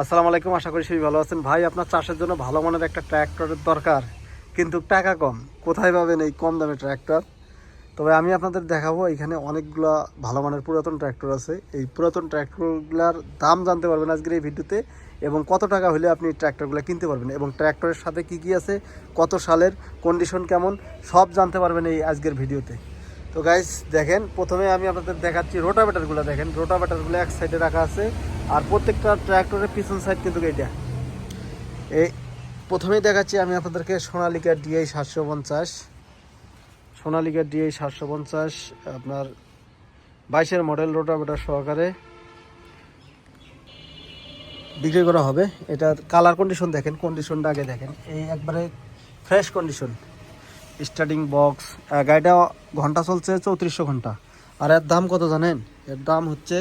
আসসালামু আলাইকুম, আশা করি সবাই ভালো আছেন। ভাই, আপনার চাষের জন্য ভালো মানের একটা ট্র্যাক্টরের দরকার, কিন্তু টাকা কম। কোথায় পাবেন এই কম দামে ট্র্যাক্টর? তবে আমি আপনাদের দেখাবো, এখানে অনেকগুলো ভালো মানের পুরাতন ট্র্যাক্টর আছে। এই পুরাতন ট্র্যাক্টরগুলার দাম জানতে পারবেন আজকের এই ভিডিওতে, এবং কত টাকা হলে আপনি ট্র্যাক্টরগুলো কিনতে পারবেন, এবং ট্র্যাক্টরের সাথে কি কি আছে, কত সালের কন্ডিশন কেমন, সব জানতে পারবেন এই আজকের ভিডিওতে। তো গাইস দেখেন, প্রথমে আমি আপনাদের দেখাচ্ছি রোটাভেটারগুলো দেখেন রোটাভেটারগুলো এক সাইডে রাখা আছে। আর প্রত্যেকটা ট্র্যাক্টরের পিছন সাইড কিন্তু এইটা। এই প্রথমেই দেখাচ্ছি আমি আপনাদেরকে সোনালিকা ডিআই সাতশো পঞ্চাশ। সোনালিকা ডিআই সাতশো পঞ্চাশ, আপনার বাইশের মডেল রোটাভেটার সহকারে বিক্রি করা হবে। এটার কালার কন্ডিশন দেখেন কন্ডিশনটা আগে দেখেন। এই একবারে ফ্রেশ কন্ডিশন স্টার্টিং বক্স গাড়িটা ঘণ্টা চলছে চৌত্রিশশো ঘণ্টা। আর এর দাম কত জানেন? এর দাম হচ্ছে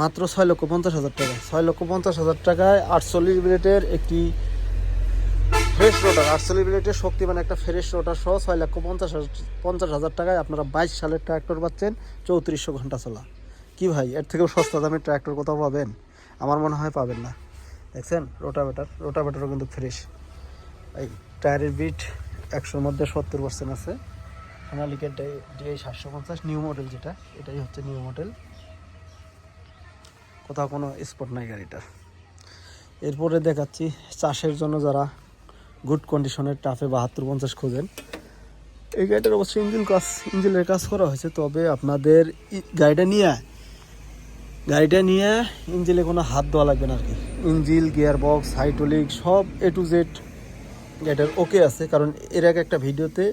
মাত্র ছয় লক্ষ পঞ্চাশ হাজার টাকা। ছয় লক্ষ পঞ্চাশ হাজার টাকায় আটচল্লিশ মিনিটের একটি ফ্রেশ রোটার আটচল্লিশ মিনিটের শক্তিমান একটা ফ্রেশ রোটার সহ ছয় লক্ষ পঞ্চাশ হাজার পঞ্চাশ হাজার টাকায় আপনারা বাইশ সালের ট্র্যাক্টর পাচ্ছেন চৌত্রিশশো ঘণ্টা চলা। কি ভাই, এর থেকেও সস্তা দামের ট্র্যাক্টর কোথাও পাবেন? আমার মনে হয় পাবেন না। দেখছেন? রোটাভেটার রোটাভেটারও কিন্তু ফ্রেশ এই টায়ারের বিট একশোর মধ্যে সত্তর পার্সেন্ট আছে। সোনালিকের ডিআই সাতশো পঞ্চাশ নিউ মডেল যেটা, এটাই হচ্ছে নিউ মডেল কোথাও কোনো স্পট নাই গাড়িটার। এরপরে দেখাচ্ছি চাষের জন্য যারা গুড কন্ডিশনের টাফে বাহাত্তর পঞ্চাশ খোঁজেন। এই গাড়িটার অবশ্যই ইঞ্জিন কাজ ইঞ্জিনের কাজ করা হয়েছে। তবে আপনাদের গাড়িটা নিয়ে গাড়িটা নিয়ে ইঞ্জিলে কোনো হাত দেওয়া লাগবে না আর কি। ইঞ্জিল গিয়ার বক্স হাইড্রোলিক সব এ টু জেড গাড়িটার ওকে আছে। কারণ এর আগে একটা ভিডিওতে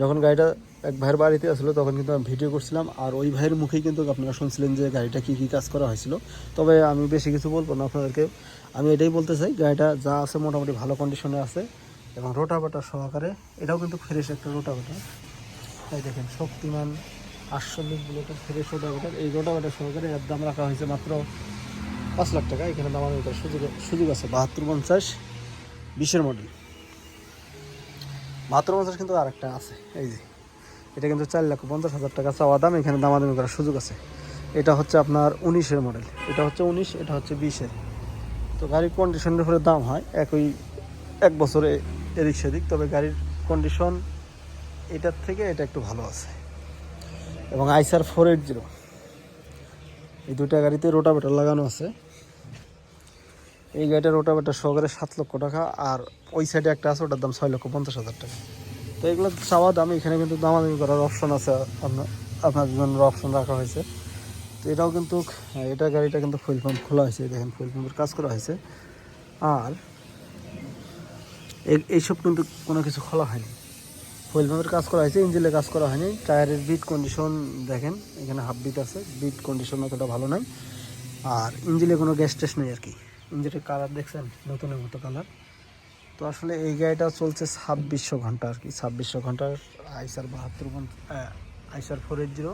যখন গাড়িটা এক ভাইয়ের বাড়িতে আসলো, তখন কিন্তু আমি ভিডিও করছিলাম, আর ওই ভাইয়ের মুখেই কিন্তু আপনারা শুনছিলেন যে গাড়িটা কী কী কাজ করা হয়েছিল। তবে আমি বেশি কিছু বলব না আপনাদেরকে। আমি এটাই বলতে চাই, গাড়িটা যা আছে মোটামুটি ভালো কন্ডিশনে আছে এবং রোটাভাটার সহকারে, এটাও কিন্তু ফ্রেশ একটা রোটাভাটার। এই দেখেন, শক্তিমান আটচল্লিশ বুলেটের ফ্রেশ রোটাভাটার। এই রোটাভাটার সহকারে এর দাম রাখা হয়েছে মাত্র পাঁচ লাখ টাকা। এখানে দাম সুযোগ সুযোগ আছে বাহাত্তর পঞ্চাশ বিশের মডেল মাত্র পঞ্চাশ কিন্তু আরেকটা আছে, এই যে। এটা কিন্তু চার লক্ষ পঞ্চাশ হাজার টাকা চাওয়া দাম, এখানে দামাদামি করার সুযোগ আছে। এটা হচ্ছে আপনার উনিশের মডেল এটা হচ্ছে উনিশ, এটা হচ্ছে বিশের। তো গাড়ির কন্ডিশনের উপরে দাম হয়, একই এক বছরে এদিক সেদিক, তবে গাড়ির কন্ডিশন এটার থেকে এটা একটু ভালো আছে। এবং আইসার ফোর এইট জিরো এই দুটা গাড়িতে রোটাভেটার লাগানো আছে। এই গাড়িটার ওটা রোটাভেটার সহকারে সাত লক্ষ টাকা আর ওই সাইডে একটা আছে ওটার দাম ছয় লক্ষ পঞ্চাশ হাজার টাকা। তো এগুলো চাওয়া দাম এখানে কিন্তু দামাদামি করার অপশন আছে আপনার আপনার জন্য অপশন রাখা হয়েছে। তো এটাও কিন্তু হ্যাঁ, এটা গাড়িটা কিন্তু ফুল পাম্প খোলা হয়েছে দেখেন ফুল পাম্পের কাজ করা হয়েছে। আর এই- এইসব কিন্তু কোনো কিছু খোলা হয়নি। ফুল পাম্পের কাজ করা হয়েছে ইঞ্জিনের কাজ করা হয়নি। টায়ারের বিট কন্ডিশন দেখেন এখানে হাফ বিট আছে। বিট কন্ডিশন অতটা ভালো নয় আর ইঞ্জিনে কোনো গ্যাস টেস্ট নেই আর কি। ইঞ্জিনের কালার দেখছেন? নতুনের মতো কালার। তো আসলে এই গাড়িটা চলছে ছাব্বিশশো ঘণ্টা আর কি। ছাব্বিশশো ঘণ্টার আইসার বাহাত্তর ঘণ্টা আইসার ফোর এইট জিরো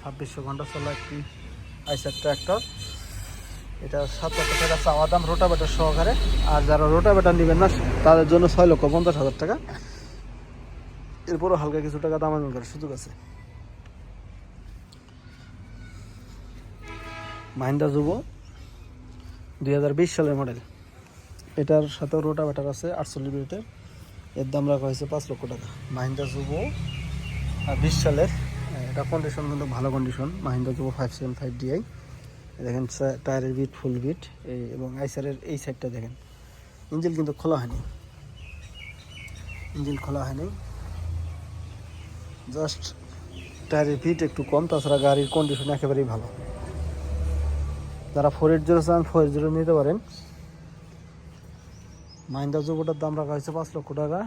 ছাব্বিশশো ঘণ্টা চলা একটি আইসার ট্র্যাক্টর এটা সাত লক্ষ টাকা চাওয়া দাম রোটাভেটার সহকারে। আর যারা রোটাভেটার নেবেন না, তাদের জন্য ছয় লক্ষ পঞ্চাশ হাজার টাকা। এরপরও হালকা কিছু টাকা দাম করার সুযোগ আছে। মাহিন্দা যুব দুই হাজার বিশ সালের মডেল। এটার সাথেও ব্যাটার আছে, আটচল্লিশ মিনিটের এর দাম রাখা হয়েছে পাঁচ লক্ষ টাকা। মাহিন্দা যুব বিশ সালের। এটা কন্ডিশন কিন্তু ভালো কন্ডিশন মাহিন্দা যুব ফাইভ সেভেন ফাইভ ডিআই দেখেন টায়ারের বিট ফুল বিট এবং আইসারের এই সাইডটা দেখেন। ইঞ্জিন কিন্তু খোলা হয়নি। ইঞ্জিন খোলা হয়নি। জাস্ট টায়ারের বিট একটু কম, তাছাড়া গাড়ির কন্ডিশন একেবারেই ভালো। যারা ফোর এইট জিরো চান ফোর জিরো নিতে পারেন। মাইন্দা যুবটার দাম রাখা হয়েছে পাঁচ লক্ষ টাকা।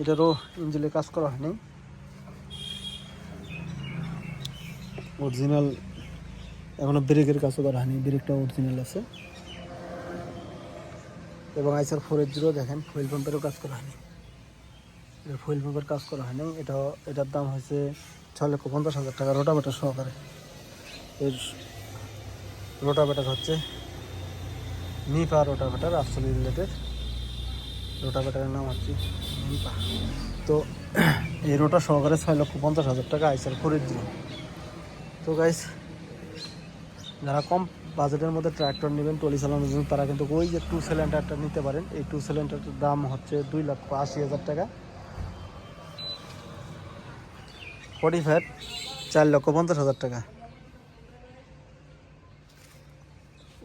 এটারও ইঞ্জিনে কাজ করা হয়নি। অরিজিনাল এখনও ব্রেকের কাজও করা হয়নি, ব্রেকটা অরিজিনাল আছে। এবং আইসার ফোর এইট জিরো দেখেন ফুয়েল পাম্পেরও কাজ করা হয়নি। এটা ফুয়েল পাম্পের কাজ করা হয়নি। এটা এটার দাম হয়েছে ছয় লক্ষ পঞ্চাশ হাজার টাকা রোটাভেটার সহকারে। এর রোটাভেটার হচ্ছে নিপা রোটাভেটার আটচল্লিশ রিলেটেড রোটাভেটারের নাম হচ্ছে নিপা। তো এই রোটা সহকারে ছয় লক্ষ পঞ্চাশ হাজার টাকা আইসার করে দিল তো গাইস যারা কম বাজেটের মধ্যে ট্র্যাক্টর নেবেন টলি চালানোর জন্য, তারা কিন্তু ওই যে টু সিলিন্ডারটা নিতে পারেন। এই টু সিলিন্ডারটার দাম হচ্ছে দুই লক্ষ আশি হাজার টাকা। ফর্টি ফাইভ চার লক্ষ পঞ্চাশ হাজার টাকা।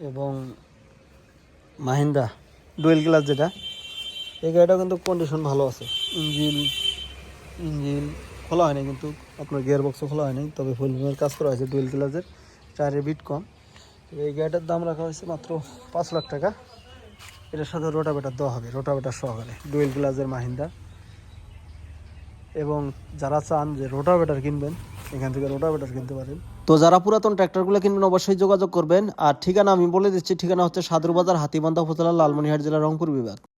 এবং মাহিন্দ্রা ডুয়েল গ্লাস যেটা, এই গাড়িটা কিন্তু কন্ডিশন ভালো আছে। ইঞ্জিন ইঞ্জিন খোলা হয়নি কিন্তু, আপনার গিয়ার বক্সও খোলা হয়নি, তবে ফুল ফ্রেমের কাজ করা হয়েছে ডুয়েল গ্লাসের টায়ারের বিট কম। এই গাড়িটার দাম রাখা হয়েছে মাত্র পাঁচ লাখ টাকা। এটার সাথে রোটাভেটার দেওয়া হবে রোটাভেটার সহকারে ডুয়েল গ্লাসের মাহিন্দা এবং যারা চান যে রোটাভেটার কিনবেন, এখান থেকে রোটাভেটার কিনতে পারেন। তো যারা পুরাতন ট্র্যাক্টরগুলো কিনবেন অবশ্যই যোগাযোগ করবেন। আর ঠিকানা আমি বলে দিচ্ছি, ঠিকানা হচ্ছে সাদুরবাজার হাতিবান্ধা উপজেলা লালমনিহাট জেলা রংপুর বিভাগ।